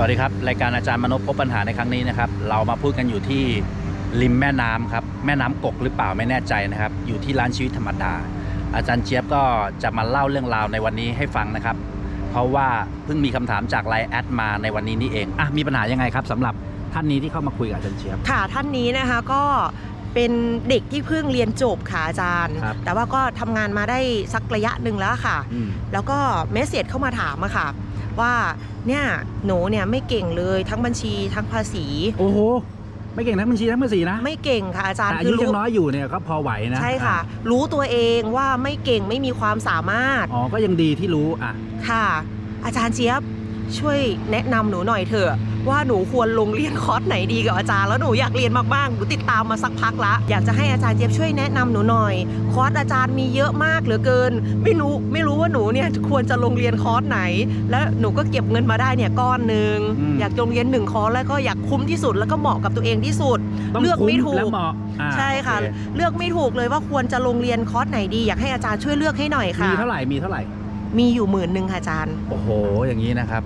วัสดีครับ รายการอาจารย์มนพพบปัญหาในครั้งนี้นะครับ เรามาพูดกันอยู่ที่ริมแม่น้ำครับ แม่น้ำกกหรือเปล่าไม่แน่ใจนะครับ อยู่ที่ร้านชีวิตธรรมดา อาจารย์เจี๊ยบก็จะมาเล่าเรื่องราวในวันนี้ให้ฟังนะครับ เพราะว่าเพิ่งมีคำถามจากไลน์แอดมาในวันนี้นี่เองอะมีปัญหายังไงครับสำหรับท่านนี้ที่เข้ามาคุยกับอาจารย์เจี๊ยบ ค่ะท่านนี้นะคะก็เป็นเด็กที่เพิ่งเรียนจบค่ะอาจารย์ ครับแต่ว่าก็ทำงานมาได้สักระยะหนึ่งแล้วค่ะ อืม แล้วก็เมสเซจเข้ามาถามอะค่ะ ว่าเนี่ยหนูเนี่ยไม่เก่งเลยทั้งบัญชีทั้งภาษี โอ้โห ไม่เก่งทั้งบัญชีทั้งภาษีนะ ไม่เก่งค่ะอาจารย์แต่อายุรู้ยังน้อยอยู่เนี่ยก็พอไหวนะใช่ค่ะ รู้ตัวเองว่าไม่เก่งไม่มีความสามารถ อ๋อ ก็ยังดีที่รู้อะ ค่ะ อาจารย์เจี๊ยบ ช่วยแนะนำหนูหน่อยเถอะ ว่าหนูควรลงเรียนคอร์สไหนดีกับอาจารย์แล้วหนูอยากเรียนมากๆหนูติดตามมาสักพักละอยากจะให้อาจารย์เจี๊ยบช่วยแนะนำหนูหน่อยคอร์สอาจารย์มีเยอะมากเหลือเกิน ไม่รู้ไม่รู้ว่าหนูเนี่ยควรจะลงเรียนคอร์สไหน แล้วหนูก็เก็บเงินมาได้เนี่ยก้อนหนึ่งอืมอยากลงเรียนหนึ่งคอร์สแล้วก็อยากคุ้มที่สุดแล้วก็เหมาะกับตัวเองที่สุดต้องเลือกไม่คุ้ถูกและเหมาะอ่าใช่ค่ะโอเเลือกไม่ถูกเลยว่าควรจะลงเรียนคอร์สไหนดีอยากให้อาจารย์ช่วยเลือกให้หน่อยค่ะมีเท่าไหร่มีเท่าไหร่มีอยู่หมื่นหนึ่งค่ะอาจารย์ โอ้โห อย่างนี้นะครับ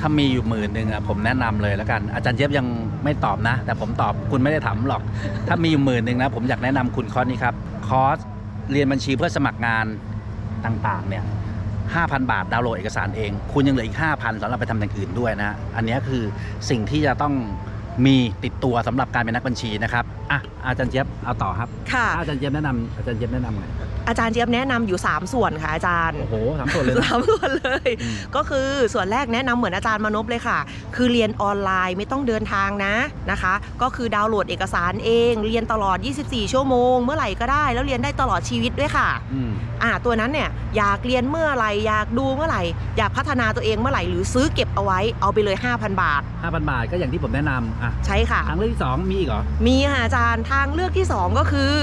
ถ้ามีอยู่หมื่นหนึ่งอะผมแนะนำเลยแล้วกัน อาจารย์เจี๊ยบยังไม่ตอบนะ แต่ผมตอบคุณไม่ได้ถามหรอก ถ้ามีอยู่หมื่นหนึ่งนะผมอยากแนะนำคุณคอร์สนี้ครับคอร์สเรียนบัญชีเพื่อสมัครงานต่างๆเนี่ย5,000 บาทดาวน์โหลดเอกสารเอง คุณยังเหลืออีก 5,000สำหรับไปทำอย่างอื่นด้วยนะ อันนี้คือสิ่งที่จะต้องมีติดตัวสำหรับการเป็นนักบัญชีนะครับ อะอาจารย์เจี๊ยบเอาต่อครับ ค่ะถ้าอาจารย์เจี๊ยบแนะนำอาจารย์เจี๊ยบแนะนำไง อาจารย์เจี๊ยบแนะนำอยู่ 3 ส่วนค่ะอาจารย์โอ้โหสามส่วนเลยนะสามส่วนเลยอืมก็คือส่วนแรกแนะนำเหมือนอาจารย์มนพเลยค่ะ คือเรียนออนไลน์ไม่ต้องเดินทางนะนะคะ ก็คือดาวน์โหลดเอกสารเอง เรียนตลอด 24 ชั่วโมง เมื่อไหร่ก็ได้ แล้วเรียนได้ตลอดชีวิตด้วยค่ะอืมอ่าตัวนั้นเนี่ยอยากเรียนเมื่อไหร่อยากดูเมื่อไหร่ อยากพัฒนาตัวเองเมื่อไหร่หรือซื้อเก็บเอาไว้เอาไปเลย 5,000 บาท 5,000 บาทก็อย่างที่ผมแนะนำอะใช่ค่ะทางเลือกที่สองมีอีกเหรอมีค่ะอาจารย์ทางเลือกที่ 2 ก็คือ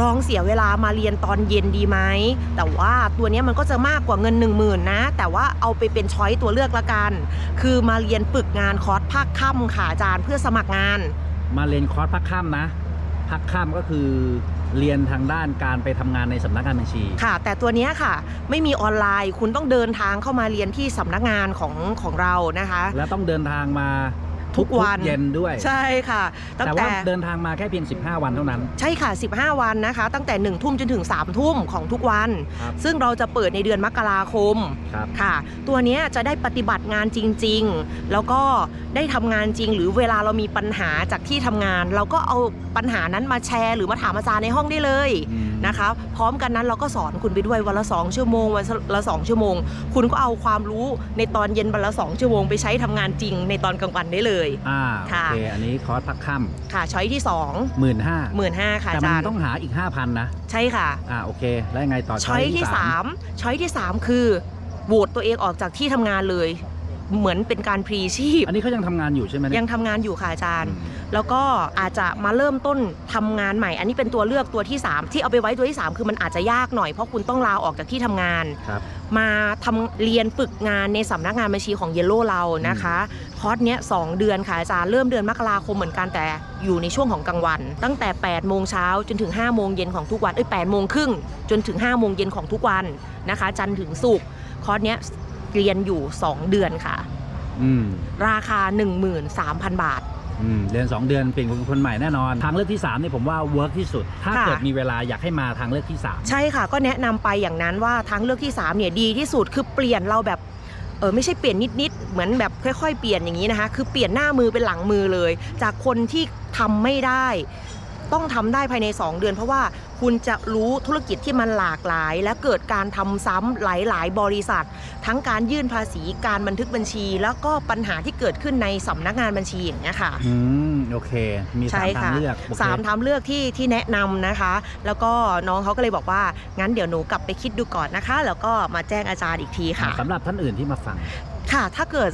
ลองเสียเวลามาเรียนตอนเย็นดีไหม แต่ว่าตัวเนี้ยมันก็จะมากกว่าเงิน 1 0,000นะ แต่ว่าเอาไปเป็นช้อยตัวเลือกละกัน คือมาเรียนฝึกงานคอร์สภาคค่ำค่ะอาจารย์เพื่อสมัครงาน มาเรียนคอร์สพักข้ามนะพักข้ามก็คือเรียนทางด้านการไปทำงานในสำนักงานบัญชี ค่ะ แต่ตัวเนี้ยค่ะ ไม่มีออนไลน์คุณต้องเดินทางเข้ามาเรียนที่สำนักงานของของเรานะคะ แล้วต้องเดินทางมา ทุกวันเย็นด้วย ใช่ค่ะ ตั้งแต่แต่ว่าเดินทางมาแค่เพียง 15 วันเท่านั้น ใช่ค่ะ 15 วันนะคะ ตั้งแต่ 1 ทุ่มจนถึง 3 ทุ่มของทุกวันครับซึ่งเราจะเปิดในเดือนมกราคมครับค่ะ ตัวเนี้ยจะได้ปฏิบัติงานจริง ๆ แล้วก็ได้ทำงานจริง หรือเวลาเรามีปัญหาจากที่ทำงาน เราก็เอาปัญหานั้นมาแชร์ หรือมาถามอาจารย์ในห้องได้เลยอืม นะคะ พร้อมกันนั้นเราก็สอนคุณไปด้วยวันละ 2 ชั่วโมงวันละ 2 ชั่วโมง คุณก็เอาความรู้ในตอนเย็นวันละ 2 ชั่วโมงไปใช้ทำงานจริงในตอนกลางวันได้เลยอ่าโอค่ะเคอันนี้คอร์สพักข้ามค่ะช้อยที่หมื่นห้า2 1 5 0 0 0ค่ะแต่อามันจารย์ต้องหาอีก 5,000 นะ ใช่ค่ะอ่าโอเค แล้วยังไงต่อช้อยที่สาม3ช้อยที่ 3 คือโหวตตัวเองออกจากที่ทำงานเลย เหมือนเป็นการพรีชีพ อันนี้เขายังทำงานอยู่ใช่ไหมเนี่ยังทำงานอยู่ค่ะอาจารย์อืม แล้วก็อาจจะมาเริ่มต้นทำงานใหม่ อันนี้เป็นตัวเลือกตัวที่ 3 ที่เอาไปไว้ตัวที่ 3 คือมันอาจจะยากหน่อยเพราะคุณต้องลาออกจากที่ทำงานครับมาทำเรียนฝึกงานในสำนักงานบัญชีของเยลโล่เรานะคะคอร์สเนี้ยสองเดือนค่ะอาจารย์เริ่มเดือนมกราคมเหมือนกันแต่อยู่ในช่วงของกลางวัน ตั้งแต่8โมงเช้าจนถึง5โมงเย็นของทุกวันเอ้ย8โมงครึ่งจนถึง5โมงเย็นของทุกวันนะคะ จันทร์ถึงศุกร์คอร์สเนี้ยเรียนอยู่ 2 เดือนค่ะอืมราคา 13,000 บาท อืมเรียน2 เดือนเปลี่ยนคนใหม่แน่นอนทางเลือกที่3เนี่ยผมว่าเวิร์กที่สุด ถ้าค่ะ เกิดมีเวลาอยากให้มาทางเลือกที่3ใช่ค่ะก็แนะนำไปอย่างนั้นว่าทางเลือกที่3เนี่ยดีที่สุดคือเปลี่ยนเราแบบเออไม่ใช่เปลี่ยนนิดๆเหมือนแบบค่อย ๆ เปลี่ยนอย่างนี้นะคะ คือเปลี่ยนหน้ามือเป็นหลังมือเลย จากคนที่ทำไม่ได้ ต้องทำได้ภายใน 2 เดือน เพราะว่าคุณจะรู้ธุรกิจที่มันหลากหลาย และเกิดการทำซ้ำหลาย ๆ บริษัท ทั้งการยื่นภาษีการบันทึกบัญชี แล้วก็ปัญหาที่เกิดขึ้นในสำนักงานบัญชีอย่างนี้ยค่ะอืมโอเค มีสาใช่มทางค่ะเลือกโอเคสามทางเลือกที่ที่แนะนำนะคะ แล้วก็น้องเขาก็เลยบอกว่างั้นเดี๋ยวหนูกลับไปคิดดูก่อนนะคะ แล้วก็มาแจ้งอาจารย์อีกทีค่ะสำหรับท่านอื่นที่มาฟังค่ะ ถ้าเกิด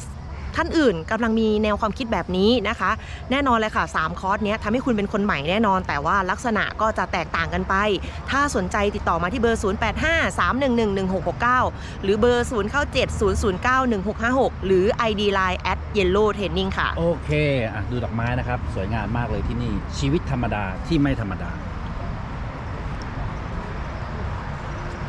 ท่านอื่นกำลังมีแนวความคิดแบบนี้นะคะ แน่นอนเลยค่ะ 3 คอร์สเนี้ยทำให้คุณเป็นคนใหม่แน่นอน แต่ว่าลักษณะก็จะแตกต่างกันไป ถ้าสนใจติดต่อมาที่เบอร์ 0853111669 หรือเบอร์ 0970091656 หรือ ID Line at Yellow Training ค่ะ โอเคอะดูดอกไม้นะครับ สวยงามมากเลยที่นี่ชีวิตธรรมดาที่ไม่ธรรมดา